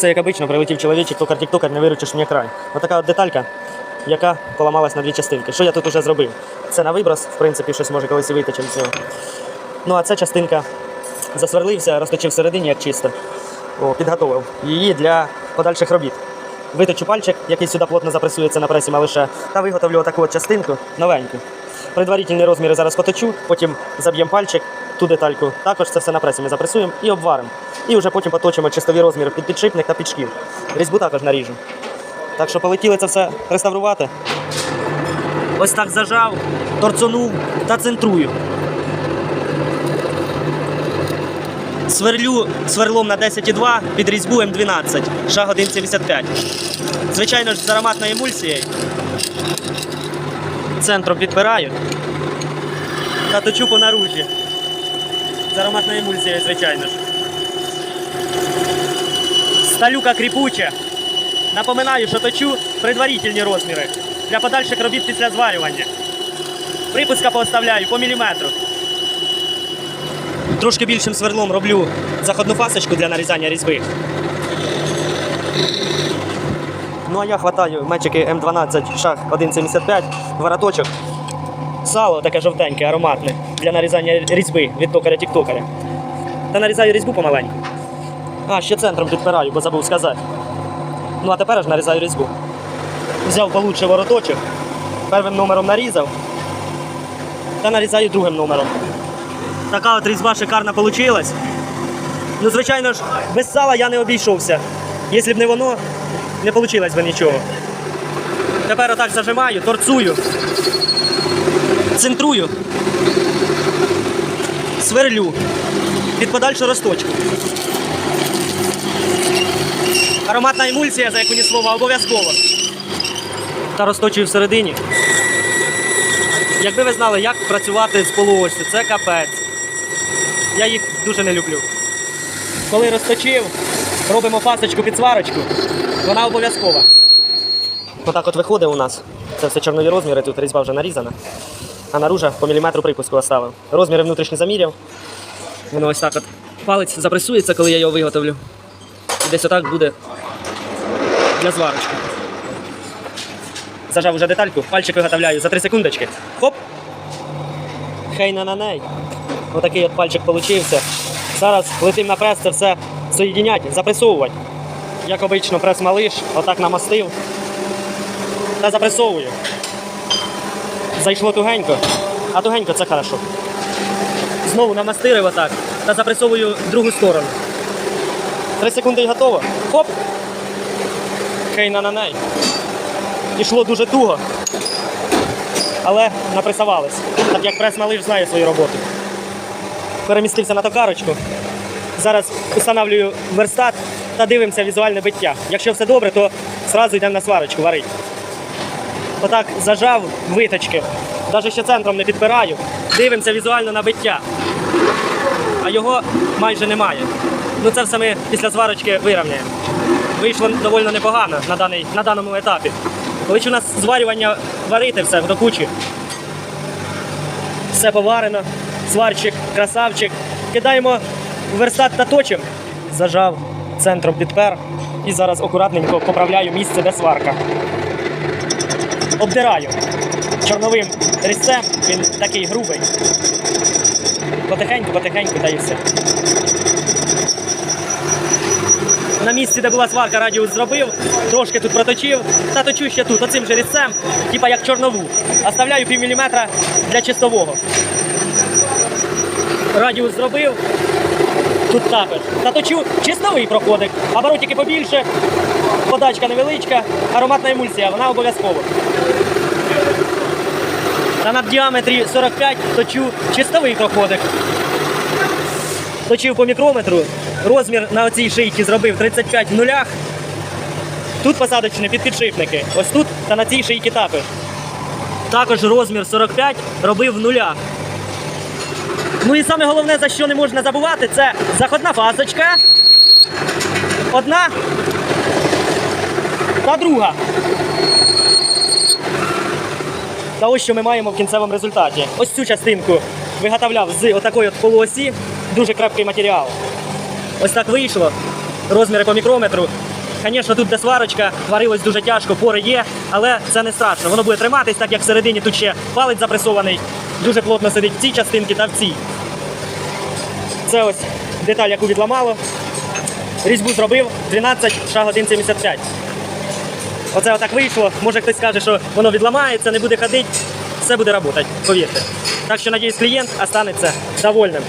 Все як обично, прилетів чоловічок, токар тіктокар, не виручиш мені край. Отака от деталька, яка поламалась на дві частинки. Що я тут уже зробив? Це на виброс, в принципі, щось може колись і вийти через цього. Ну а ця частинка засверлився, розточив всередині, як чисто. О, підготовив її для подальших робіт. Виточу пальчик, який сюди плотно запресується на пресі малиша, та виготовлю отаку от частинку новеньку. Предварительні розміри зараз поточу, потім заб'ємо пальчик, ту детальку. Також це все на пресі ми запресуємо і обваримо. І вже потім поточимо чистові розміри під підшипник та під шків. Різьбу також наріжу. Так що полетіли це все реставрувати. Ось так зажав, торцонув та центрую. Сверлю сверлом на 10,2 під різьбу М12, шаг 1,75. Звичайно ж, з ароматною емульсією. Центром підпираю та точу по наружі. З ароматною емульсією, звичайно ж. Сталюка кріпуча. Напоминаю, що точу предварительні розміри для подальших робіт після зварювання. Припуска поставляю по міліметру. Трошки більшим сверлом роблю заходну фасочку для нарізання різьби. Ну а я хватаю мечики М12 шаг 1,75, вороточок. Сало таке жовтеньке, ароматне для нарізання різьби від токаря тіктокаря. Та нарізаю різьбу помаленьку. А, ще центром підпираю, бо забув сказати. Ну а тепер ж нарізаю різьбу. Взяв получше вороточок, первим номером нарізав та нарізаю другим номером. Така от різьба шикарна вийшла. Ну, звичайно ж, без сала я не обійшовся. Якщо б не воно, не вийшло б нічого. Тепер отак зажимаю, торцую, центрую, сверлю під подальшу розточку. Ароматна емульсія, за яку ні слова, обов'язково. Та розточую всередині. Якби ви знали, як працювати з полуостю, це капець. Я їх дуже не люблю. Коли розточив, робимо пасочку під сварочку, вона обов'язкова. Отак от виходить у нас. Це все чорнові розміри, тут різьба вже нарізана. А наружа по міліметру припуску оставив. Розміри внутрішні заміряв. Воно ось так от палець запресується, коли я його виготовлю. І десь отак буде для зварочки. Зажав уже детальку, пальчик виготовляю за 3 секундочки. Хоп! Хей на на ней. Отакий от пальчик получився. Зараз летим на прес, це все соєдінять, запресовувати. Як обично, прес малиш, отак намастив. Та запресовую. Зайшло тугенько, а тугенько це хорошо. Знову намастирив отак та запресовую другу сторону. Три секунди і готово. Хоп! Хей на на ней. Ішло дуже туго, але напресувались, так як прес малиш знає свою роботу. Перемістився на токарочку. Зараз встановлюю верстат та дивимося візуальне биття. Якщо все добре, то одразу йдемо на сварочку варити. Отак зажав виточки, навіть ще центром не підпираю. Дивимося візуально на биття. А його майже немає. Ну це все ми після зварочки вирівняємо. Вийшло доволі непогано на, даний, на даному етапі. Коли у нас зварювання варити все до кучі. Все поварено, сварчик, красавчик. Кидаємо верстат та точимо. Зажав центром підпер і зараз акуратненько поправляю місце, де сварка. Обдираю чорновим різцем, він такий грубий. Потихеньку, потихеньку, та і все. На місці, де була сварка, радіус зробив, трошки тут проточив, та точу ще тут, оцим же різцем, типа як чорнову. Оставляю пів міліметра для чистового. Радіус зробив, тут також. Та точу чистовий проходик, оборотики побільше, подачка невеличка, ароматна емульсія, вона обов'язково. Та на діаметрі 45 точу чистовий проходик. Точив по мікрометру, розмір на оцій шийці зробив 35 в нулях. Тут посадочні під підшипники. Ось тут та на цій шийці також. Також розмір 45 робив в нулях. Ну і саме головне, за що не можна забувати, це заходна фасочка. Одна та друга. Та ось що ми маємо в кінцевому результаті. Ось цю частинку виготовляв з отакої от полуосі. Дуже крепкий матеріал. Ось так вийшло. розміри по мікрометру. Звісно, тут де сварочка, варилось дуже тяжко, пори є, але це не страшно. Воно буде триматись, так як всередині тут ще палець запресований, дуже плотно сидить в цій частинці та в цій. Це ось деталь, яку відламало. Різьбу зробив 12 шаг 1,75. Оце отак вийшло. Може хтось скаже, що воно відламається, не буде ходити. Все буде працювати, повірте. Так що, надіюсь, клієнт останеться довольним.